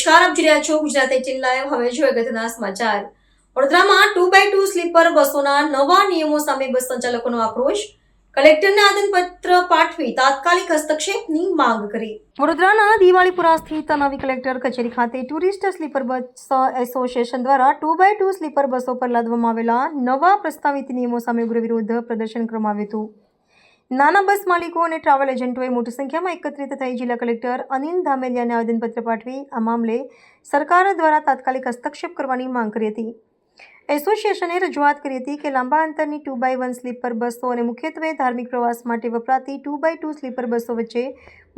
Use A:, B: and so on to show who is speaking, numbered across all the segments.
A: નમસ્કાર, આપ રહ્યા છો ગુજરાત એટીન લાઈવ. હવે જોઈએ અગત્યના સમાચાર. વડોદરામાં ટુ બાય ટુ સ્લીપર બસોના નવા નિયમો સામે બસ સંચાલકોનો આક્રોશ. કલેક્ટરને આદનપત્ર પાઠવી તાત્કાલિક હસ્તક્ષેપની માંગ કરી. વડોદરાના દિવાળીપુરા સ્થિત નવી કલેક્ટર કચેરી ખાતે ટુરિસ્ટ સ્લીપર બસ એસોસિએશન દ્વારા ટુ બાય ટુ સ્લીપર બસો પર લાદવામાં આવેલા નવા પ્રસ્તાવિત નિયમો સામે ઉગ્ર વિરોધ પ્રદર્શન કરવામાં આવ્યું હતું. નાના બસ માલિકો અને ટ્રાવેલ એજન્ટોએ મોટી સંખ્યામાં એકત્રિત થઈ જિલ્લા કલેક્ટર અનિલ ધામેલિયાને આવેદનપત્ર પાઠવી આ મામલે સરકાર દ્વારા તાત્કાલિક હસ્તક્ષેપ કરવાની માંગ કરી હતી. એસોસિએશને રજૂઆત કરી હતી કે લાંબા અંતરની ટુ બાય વન સ્લીપર બસો અને મુખ્યત્વે ધાર્મિક પ્રવાસ માટે વપરાતી ટુ બાય ટુ સ્લીપર બસો વચ્ચે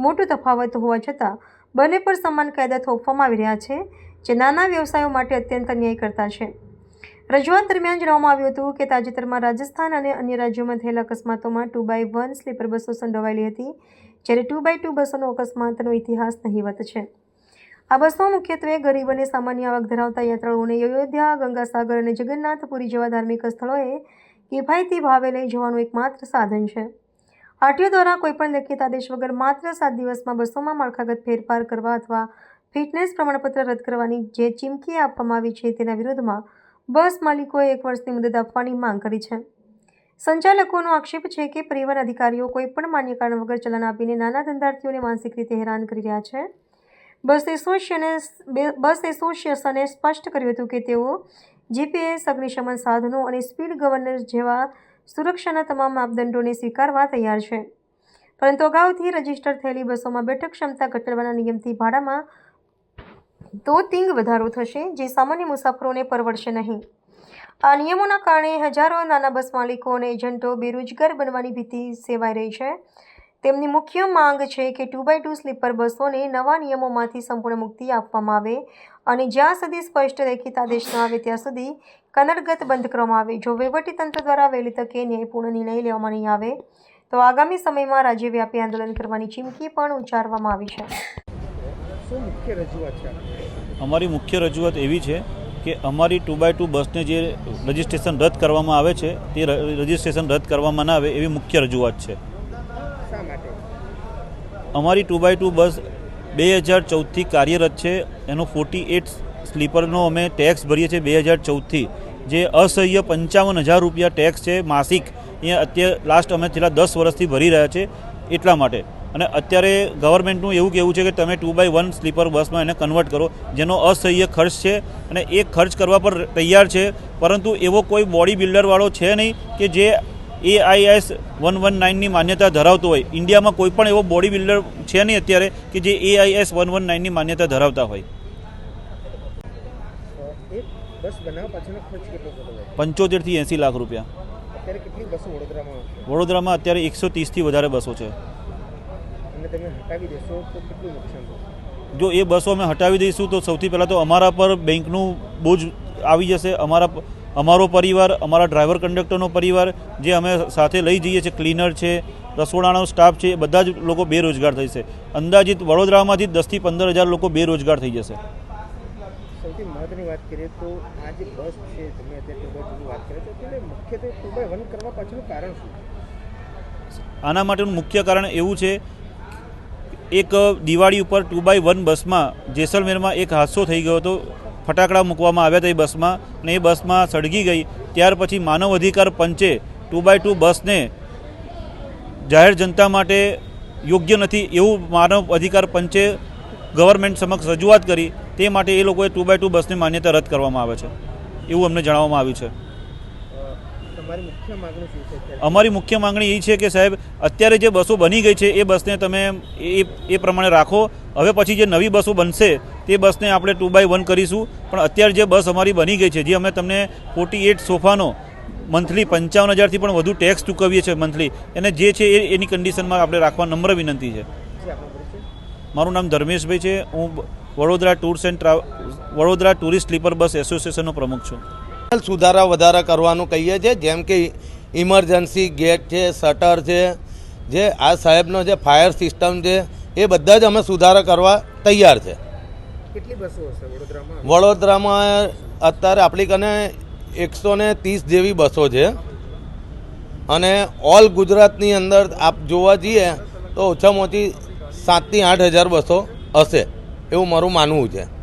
A: મોટો તફાવત હોવા છતાં બંને પર સમાન કાયદા થોપવામાં આવી રહ્યા છે, જે નાના વ્યવસાયો માટે અત્યંત અન્યાય કરતા છે. રજૂઆત દરમિયાન જણાવવામાં આવ્યું હતું કે તાજેતરમાં રાજસ્થાન અને અન્ય રાજ્યોમાં થયેલા અકસ્માતોમાં ટુ બાય વન સ્લીપર બસો સંડોવાયેલી હતી, જ્યારે ટુ બાય ટુ બસોનો અકસ્માતનો ઇતિહાસ નહીવત છે. આ બસો મુખ્યત્વે ગરીબ અને સામાન્ય આવક ધરાવતા યાત્રાળુઓને અયોધ્યા, ગંગાસાગર અને જગન્નાથપુરી જેવા ધાર્મિક સ્થળોએ કિફાયતી ભાવે લઈ જવાનું એકમાત્ર સાધન છે. આરટીઓ દ્વારા કોઈપણ લેખિત આદેશ વગર માત્ર સાત દિવસમાં બસોમાં માળખાગત ફેરફાર કરવા અથવા ફિટનેસ પ્રમાણપત્ર રદ કરવાની જે ચીમકી આપવામાં આવી છે તેના વિરોધમાં બસ માલિકોએ એક વર્ષની મુદત આપવાની માંગ કરી છે. સંચાલકોનો આક્ષેપ છે કે પરિવહન અધિકારીઓ કોઈપણ માન્ય કારણ વગર ચલણ આપીને નાના ધંધાર્થીઓને માનસિક રીતે હેરાન કરી રહ્યા છે. બસ એસોસિએશને બસ એસોસિએશને સ્પષ્ટ કર્યું હતું કે તેઓ જીપીએસ, અગ્નિશમન સાધનો અને સ્પીડ ગવર્નર જેવા સુરક્ષાના તમામ માપદંડોને સ્વીકારવા તૈયાર છે. પરંતુ અગાઉથી રજિસ્ટર થયેલી બસોમાં બેઠક ક્ષમતા ઘટાડવાના નિયમથી ભાડામાં તોતિંગ વધારો થશે જે સામાન્ય મુસાફરોને પરવડશે નહીં આ નિયમોના કારણે હજારો નાના બસ માલિકો અને એજન્ટો બેરોજગાર બનવાની ભીતિ સેવાઈ રહી છે તેમની મુખ્ય માંગ છે કે ટુ બાય ટુ સ્લીપર બસોને નવા નિયમોમાંથી સંપૂર્ણ મુક્તિ આપવામાં આવે અને જ્યાં સુધી સ્પષ્ટ લેખિત આદેશ ન આવે ત્યાં સુધી કનડગત બંધ કરવામાં આવે જો વહીવટીતંત્ર દ્વારા વહેલી તકે ન્યાયપૂર્ણ નિર્ણય લેવામાં નહીં આવે તો આગામી સમયમાં રાજ્યવ્યાપી આંદોલન કરવાની ચીમકી પણ ઉચ્ચારવામાં આવી છે
B: શું મુખ્ય રજૂઆત છે?
C: અમારી મુખ્ય રજૂઆત એવી છે કે અમારી ટુ બાય ટુ બસને જે રજિસ્ટ્રેશન રદ કરવામાં આવે છે તે રજિસ્ટ્રેશન રદ કરવામાં ના આવે એવી મુખ્ય રજૂઆત છે. અમારી ટુ બાય ટુ બસ બે હજાર ચૌદથી કાર્યરત છે. એનો ફોર્ટી એટ સ્લીપરનો અમે ટેક્સ ભરીએ છીએ બે હજાર ચૌદથી જે અસહ્ય પંચાવન હજાર રૂપિયા ટેક્સ છે માસિક. એ અત્યારે લાસ્ટ અમે છેલ્લા દસ વર્ષથી ભરી રહ્યા છે એટલા માટે. અને અત્યારે ગવર્મેન્ટનું એવું કહેવું છે કે તમે ટુ બાય વન સ્લીપર બસમાં એને કન્વર્ટ કરો જેનો અસહ્ય ખર્ચ છે અને એ ખર્ચ કરવા પર તૈયાર છે પરંતુ એવો કોઈ બોડી બિલ્ડરવાળો છે નહીં કે જે એઆઈએસ વન વન નાઇનની માન્યતા ધરાવતો હોય. ઇન્ડિયામાં કોઈ પણ એવો બોડી બિલ્ડર છે નહીં અત્યારે કે જે એઆઈએસ વન વન નાઇનની માન્યતા ધરાવતા હોય. પંચોતેરથી એંસી લાખ રૂપિયા.
B: વડોદરામાં
C: અત્યારે એકસો ત્રીસથી વધારે બસો છે.
B: અને તમે હટાવી દેશો તો કેટલું નુકસાન થશે?
C: જો એ બસો અમે હટાવી દઈશું તો સૌથી પહેલાં તો અમારા પર બેંકનું બોજ આવી જશે. અમારા અમારો પરિવાર અમારા ડ્રાઈવર કંડક્ટરનો પરિવાર જે અમે સાથે લઈ જઈએ છીએ. ક્લીનર છે રસોડાનો સ્ટાફ છે એ બધા જ લોકો બેરોજગાર થઈ છે અંદાજિત વડોદરામાંથી દસથી પંદર હજાર લોકો બેરોજગાર થઈ જશે.
B: સૌથી મહત્વની વાત કરીએ તો આ જે બસ છે તમે અત્યારે ટુ બાય ટુની વાત કરે છો એટલે મુખ્યત્વે ટુ બાય વન કરવા પાછળનું કારણ શું?
C: આના માટેનું મુખ્ય કારણ એવું છે એક દિવાળી ઉપર ટુ બાય વન બસમાં જેસલમેરમાં એક હાદસો થઈ ગયો હતો. ફટાકડા મૂકવામાં આવ્યા હતા એ બસમાં અને એ બસમાં સળગી ગઈ. ત્યાર પછી માનવ અધિકાર પંચે ટુ બાય ટુ બસને જાહેર જનતા માટે યોગ્ય નથી એવું માનવ અધિકાર પંચે ગવર્મેન્ટ સમક્ષ રજૂઆત કરી. તે માટે એ લોકોએ ટુ બાય ટુ બસની માન્યતા રદ કરવામાં આવે છે. એવું અમને જણાવવામાં આવ્યું છે
B: અ, તમારી મુખ્ય માગણી શું છે અત્યારે
C: અમારી મુખ્ય માંગણી એ છે કે સાહેબ અત્યારે જે બસો બની ગઈ છે એ બસને તમે એ એ પ્રમાણે રાખો. હવે પછી જે નવી બસો બનશે તે બસને આપણે ટુ બાય વન કરીશું. પણ અત્યારે જે બસ અમારી બની ગઈ છે જે અમે તમને ફોર્ટી એટ સોફાનો મંથલી પંચાવન હજારથી પણ વધુ ટેક્સ ચૂકવીએ છીએ મંથલી અને જે છે એ એની કન્ડિશનમાં આપણે રાખવા નમ્ર વિનંતી છે. મારું નામ ધર્મેશભાઈ છે. હું Vadodara tours and travel Vadodara tourist sleeper bus એસોસિએશનનો પ્રમુખ છું.
D: સુધારા વધારા કરવાનું કહીએ છીએ. જેમ કે ઇમરજન્સી ગેટ છે શટર છે જે આ સાહેબનો જે ફાયર સિસ્ટમ છે એ બધા જ અમે સુધારા કરવા તૈયાર છે.
B: કેટલી બસો હશે વડોદરામાં?
D: વડોદરામાં અત્યારે આપણી કને એકસો ને ત્રીસ જેવી બસો છે. અને ઓલ ગુજરાતની અંદર આપ જોવા જઈએ તો ઓછામાં ઓછી સાતથી આઠ હજાર બસો હશે. એવું મારું માનવું છે.